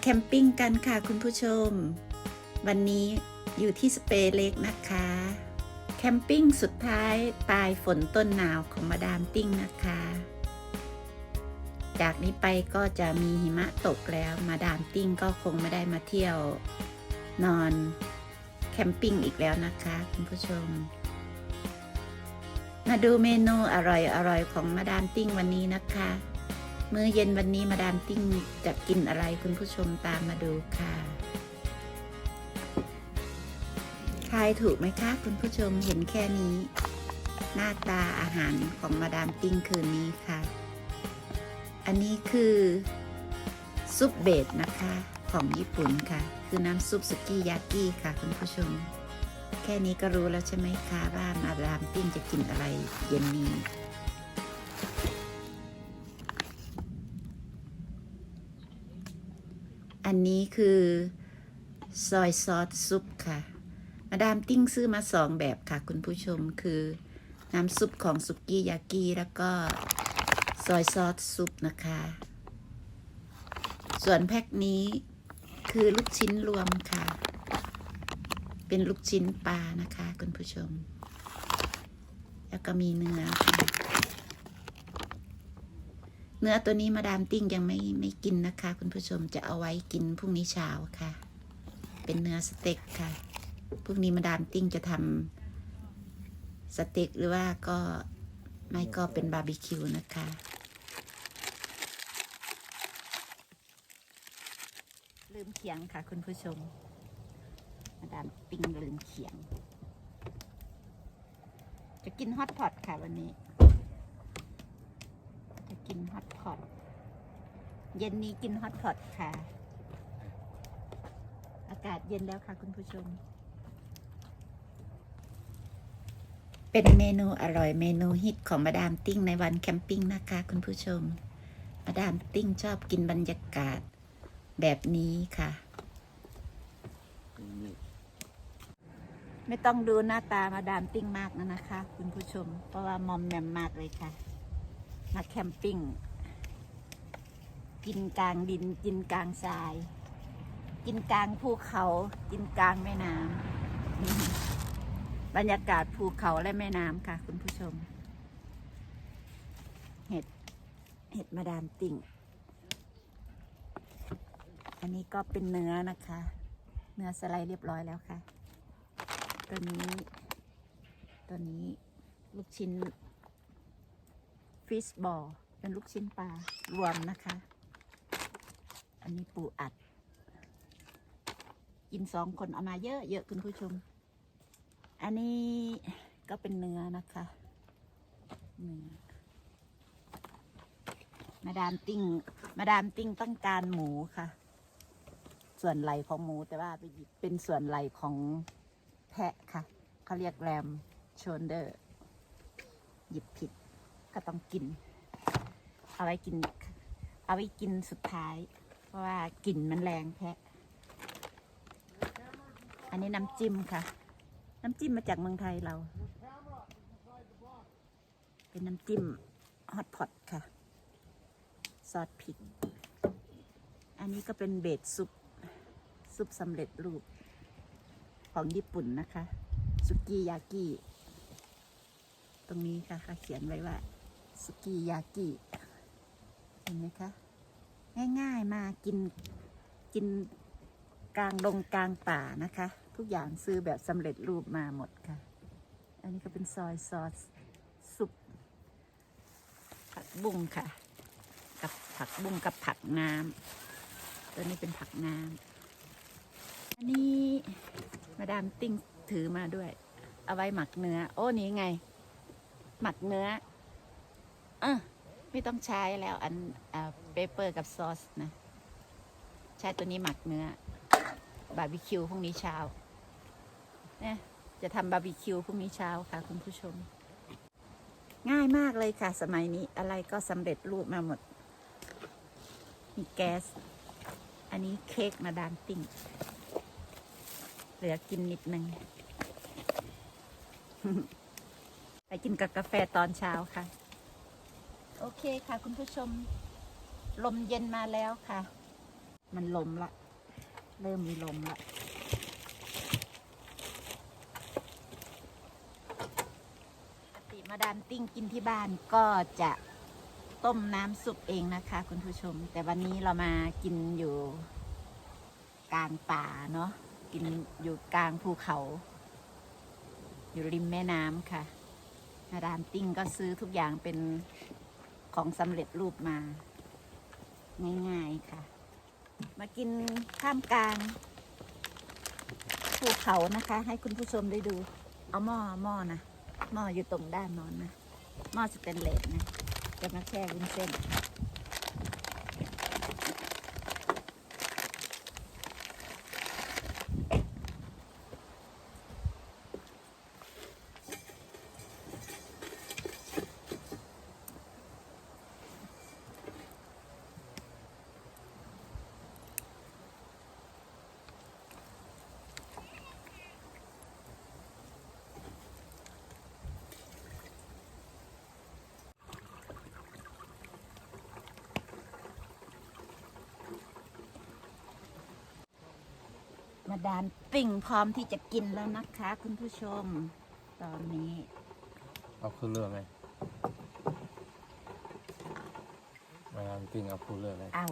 แคมปิ้งกันค่ะคุณผู้ชม วันนี้อยู่ที่สเปรเล็กนะคะ แคมปิ้งสุดท้ายปลายฝนต้นหนาวของมาดามติ้งนะคะ จากนี้ไปก็จะมีหิมะตกแล้วมาดามติ้งก็คงไม่ได้มาเที่ยวนอนแคมปิ้งอีกแล้วนะคะคุณผู้ชม มาดูเมนูอร่อยๆของมาดามติ้งวันนี้นะคะ มื้อเย็นวันนี้มาดามติ้งจะกินอะไรคุณผู้ชมตามมาดูค่ะทายถูกไหมคะ คุณผู้ชมเห็นแค่นี้ หน้าตาอาหารของมาดามติ้งคืนนี้ค่ะ อันนี้คือ ซุปเบดนะคะของญี่ปุ่นค่ะ คือน้ำซุปสุกี้ยากิค่ะ คุณผู้ชม แค่นี้ก็รู้แล้วใช่ไหมคะว่ามาดามติ้งจะกินอะไรเย็นนี้ อันนี้คือซอยซอสซุปค่ะ มาดามติ้งซื้อมาสองแบบค่ะ คุณผู้ชมคือน้ำซุปของสุกี้ยากิแล้วก็ซอยซอสซุปนะคะ ส่วนแพ็คนี้คือลูกชิ้นรวมค่ะ เป็นลูกชิ้นปลานะคะ คุณผู้ชม แล้วก็มีเนื้อค่ะ เนื้อตัวนี้มาดามติ้งยังไม่ไม่กินนะคะ คุณผู้ชมจะเอาไว้กินพรุ่งนี้เช้าค่ะ เป็นเนื้อสเต็กค่ะพรุ่งนี้มาดามติ้งจะทำสเต็กหรือว่าก็ไม่ก็เป็นบาร์บีคิวนะคะลืมเขียงค่ะ คุณผู้ชม มาดามปิ้งลืมเขียง จะกินฮอตพอตค่ะวันนี้ กินฮอตพอตเย็นนี้กินฮอตพอตค่ะ อากาศเย็นแล้วค่ะคุณผู้ชม เป็นเมนูอร่อยเมนูฮิตของมาดามติ้งในวันแคมปิ้งนะคะคุณผู้ชม มาดามติ้งชอบกินบรรยากาศแบบนี้ค่ะ ไม่ต้องดูหน้าตามาดามติ้งมากนะนะคะ คุณผู้ชม เพราะว่ามอมแมมมากเลยค่ะ มาแคมปิ้ง กินกลางดิน กินกลางทราย กินกลางภูเขา กินกลางแม่น้ำบรรยากาศภูเขาและแม่น้ำค่ะ คุณผู้ชม เห็ด เห็ดมาดามติ่ง อันนี้ก็เป็นเนื้อนะคะ เนื้อสไลด์เรียบร้อยแล้วค่ะ ตัวนี้ ตัวนี้ลูกชิ้น ฟิชบอลเป็นลูกชิ้นปลารวมนะคะ อันนี้ปูอัด กินสองคนเอามาเยอะเยอะคุณผู้ชม อันนี้ก็เป็นเนื้อนะคะเนื้อมาดามติ้ง มาดามติ้งต้องการหมูค่ะ ส่วนไหลของหมูแต่ว่าไปหยิบเป็นส่วนไหลของแพะค่ะ เขาเรียกแรมโชนเดอร์ หยิบผิด ก็ต้องกิน เอาไว้กิน เอาไว้กินสุดท้าย เพราะว่ากลิ่นมันแรงแพะ อันนี้น้ำจิ้มค่ะ น้ำจิ้มมาจากเมืองไทยเรา เป็นน้ำจิ้มฮอตพอตค่ะ ซอสพริก อันนี้ก็เป็นเบสซุป ซุปสำเร็จรูป ของญี่ปุ่นนะคะ สุกี้ยากิตรงนี้ค่ะเขาเขียนไว้ว่า สุกี้ยากิเห็นไหมคะ ง่ายๆมากินกินกลางดงกลางป่านะคะ ทุกอย่างซื้อแบบสำเร็จรูปมาหมดค่ะ อันนี้ก็เป็นซอยซอสซุปผักบุ้งค่ะ กับผักบุ้งกับผักน้ำตัวนี้เป็นผักน้ำอันนี้มาดามติ้งถือมาด้วย เอาไว้หมักเนื้อ โอ้นี่ไง หมักเนื้อ เออไม่ต้องใช้แล้วอันเปเปอร์กับซอสนะ ใช้ตัวนี้หมักเนื้อ บาร์บีคิวพรุ่งนี้เช้าเนี่ยจะทำบาร์บีคิวพรุ่งนี้เช้าค่ะ คุณผู้ชม ง่ายมากเลยค่ะ สมัยนี้อะไรก็สำเร็จรูปมาหมด มีแก๊ส อันนี้เค้กมาดามติ้ง เหลือกินนิดนึงไปกินกับกาแฟตอนเช้าค่ะ โอเคค่ะ คุณผู้ชม ลมเย็นมาแล้วค่ะ มันลมละ เริ่มมีลมละปกติมาดามติ้งกินที่บ้านก็จะต้มน้ำซุปเองนะคะ คุณผู้ชม แต่วันนี้เรามากินอยู่กลางป่าเนาะกินอยู่กลางภูเขา อยู่ริมแม่น้ำค่ะมาดามติ้งก็ซื้อทุกอย่างเป็น ของสำเร็จรูปมา ง่ายๆค่ะ มากินข้ามกลางภูเขานะคะ ให้คุณผู้ชมได้ดู เอาหม้อหม้อนะหม้ออยู่ตรงด้านนอนนะหม้อสแตนเลสนะจะมาแช่วุ้นเส้น มาดานปิ้งพร้อมที่จะกินแล้วนะคะ คุณผู้ชม ตอนนี้ เอาขึ้นเรือไหมมาทำปิ้งเอาขึ้นเรือไหมเอา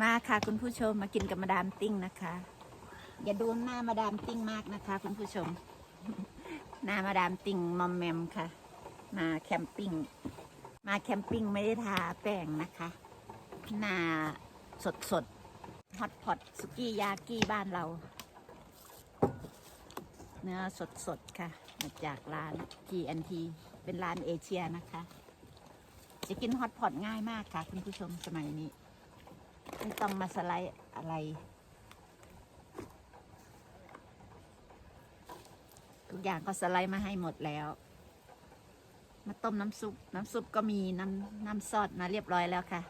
มาค่ะ คุณผู้ชมมากินกับมาดามติ้งนะคะ อย่าดูหน้ามาดามติ้งมากนะคะ คุณผู้ชม หน้ามาดามติ้งมอมแมมค่ะ มาแคมปิ้ง มาแคมปิ้งไม่ได้ทาแป้งนะคะ หน้าสดสดฮอตพอตสุกี้ยากี้บ้านเรา เนื้อสดสดค่ะ มาจากร้าน G&T เป็นร้านเอเชียนะคะ จะกินฮอตพอตง่ายมากค่ะ คุณผู้ชมสมัยนี้ ไม่ต้องมาสไลด์อะไร ทุกอย่างก็สไลด์มาให้หมดแล้ว มาต้มน้ำซุป น้ำซุปก็มีน้ำน้ำซอสมาเรียบร้อยแล้วค่ะ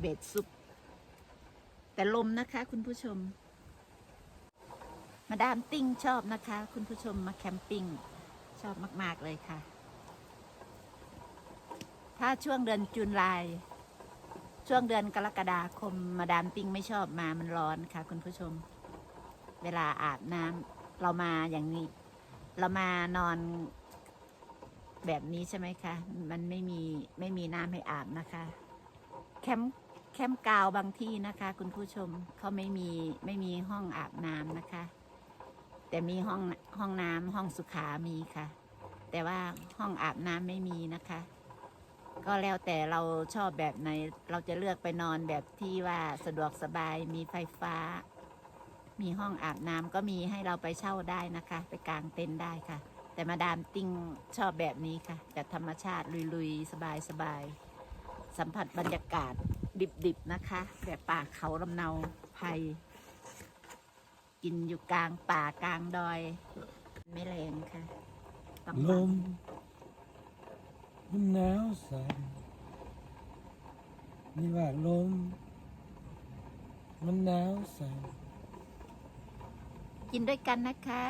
เบสซุป แต่ลมนะคะ คุณผู้ชม มาดามติ้งชอบนะคะ คุณผู้ชมมาแคมปิ้งชอบมาก ๆ เลยค่ะ ถ้าช่วงเดือนจุลายช่วงเดือนกรกฎาคมมาดามติ้งไม่ชอบมามันร้อนค่ะ คุณผู้ชม เวลาอาบน้ำเรามาอย่างนี้ เรามานอนแบบนี้ใช่ไหมคะ มันไม่มีไม่มีน้ำให้อาบนะคะ แคมป์แคมป์กาวบางที่นะคะ คุณผู้ชมเขาไม่มีไม่มีห้องอาบน้ำนะคะ แต่มีห้องห้องน้ำห้องสุขามีค่ะ แต่ว่าห้องอาบน้ำไม่มีนะคะ ก็แล้วแต่เราชอบแบบไหนเราจะเลือกไปนอนแบบที่ว่าสะดวกสบายมีไฟฟ้า มีห้องอาบน้ำก็มีให้เราไปเช่าได้นะคะ ไปกางเต็นท์ได้ค่ะ แต่มาดามติ้งชอบแบบนี้ค่ะแบบธรรมชาติลุยๆ สบายๆ สัมผัสบรรยากาศดิบๆนะคะ แบบป่าเขาลำเนาไพรกินอยู่กลางป่ากลางดอย ไม่แรงค่ะต้องลมมันหนาวสั่นนี่ว่าลมมันหนาวสั่น กินด้วยกันนะคะ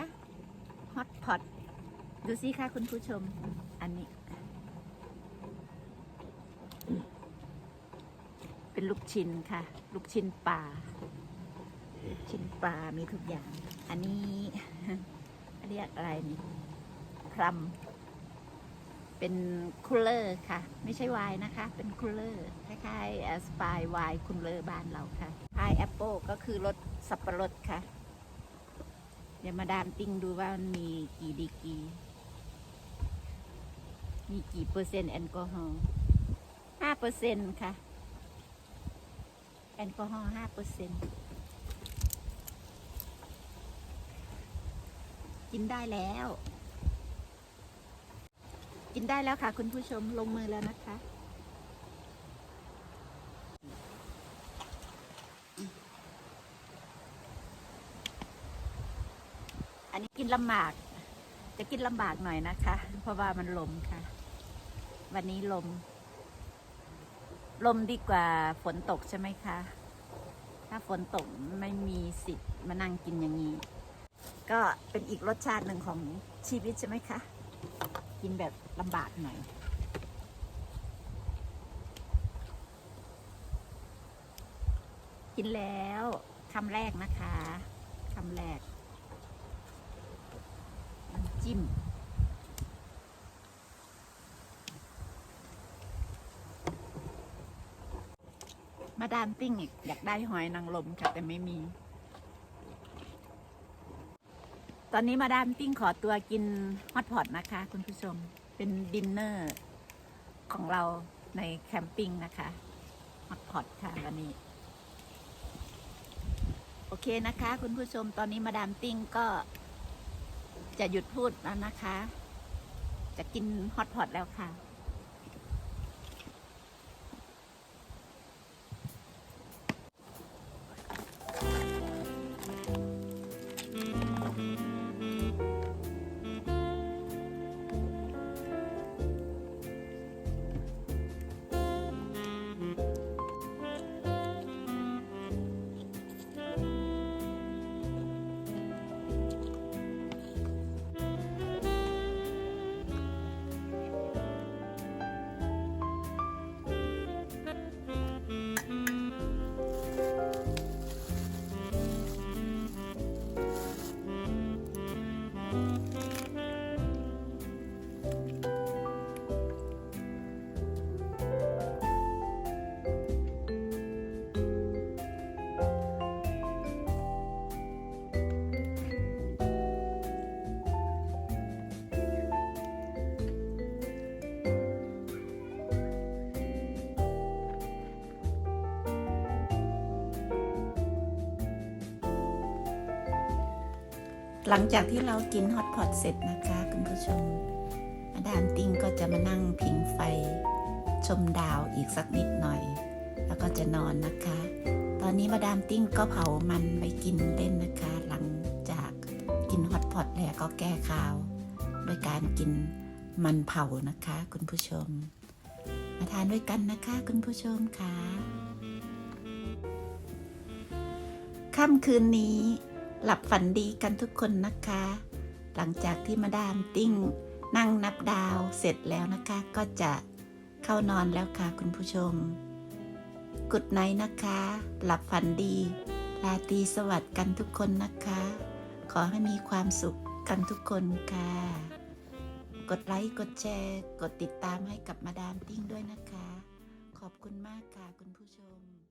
ฮอตพอตดูสิค่ะคุณผู้ชม อันนี้ เป็นลูกชิ้นค่ะ ลูกชิ้นปลาลูกชิ้นปลามีทุกอย่าง อันนี้เรียกอะไรนี่พรัมเป็นคูลเลอร์ค่ะ ไม่ใช่ไวน์นะคะ เป็นคูลเลอร์คล้ายๆสปายไวน์คูลเลอร์บ้านเราค่ะพายแอปเปิลก็คือรสสับปะรดค่ะ เดี๋ยวมาดามติ้งดูว่ามันมีกี่ดีกี มีกี่เปอร์เซ็นต์แอลกอฮอล์ห้าเปอร์เซ็นต์ค่ะ แอลกอฮอล์ห้าเปอร์เซ็นต์กินได้แล้ว กินได้แล้วค่ะ คุณผู้ชมลงมือแล้วนะคะ อันนี้กินลำบาก จะกินลำบากหน่อยนะคะ เพราะว่ามันลมค่ะ วันนี้ลม ลมดีกว่าฝนตกใช่ไหมคะ ถ้าฝนตกไม่มีสิทธิ์มานั่งกินอย่างนี้ ก็เป็นอีกรสชาติหนึ่งของชีวิตใช่ไหมคะ กินแบบลำบากหน่อยกินแล้วคำแรกนะคะคำแรก จิ้ม มาดามปิ้งอีก อยากได้หอยนางรมค่ะ แต่ไม่มี ตอนนี้มาดามปิ้งขอตัวกินฮอตพอตนะคะ คุณผู้ชมเป็นดินเนอร์ของเราในแคมปิ้งนะคะฮอตพอตค่ะวันนี้ โอเคนะคะ คุณผู้ชมตอนนี้มาดามปิ้งก็ จะหยุดพูดแล้วนะคะ จะกินฮอตพอตแล้วค่ะ หลังจากที่เรากินฮอตพอตเสร็จนะคะคุณผู้ชมมาดามติ้งก็จะมานั่งผิงไฟ ชมดาวอีกสักนิดหน่อย แล้วก็จะนอนนะคะ ตอนนี้มาดามติ้งก็เผามันไปกินเล่นนะคะ หลังจากกินฮอตพอตแล้วก็แก้ข่าว โดยการกินมันเผานะคะ คุณผู้ชม มาทานด้วยกันนะคะ คุณผู้ชมค่ะค่ำคืนนี้ หลับฝันดีกันทุกคนนะคะ หลังจากที่มาดามติ้งนั่งนับดาวเสร็จแล้วนะคะ ก็จะเข้านอนแล้วค่ะคุณผู้ชม กุดไนนะคะ หลับฝันดีลาตีสวัสดิ์กันทุกคนนะคะ ขอให้มีความสุขกันทุกคนค่ะ กดไลค์ กดแชร์ กดติดตามให้กับมาดามติ้งด้วยนะคะ ขอบคุณมากค่ะคุณผู้ชม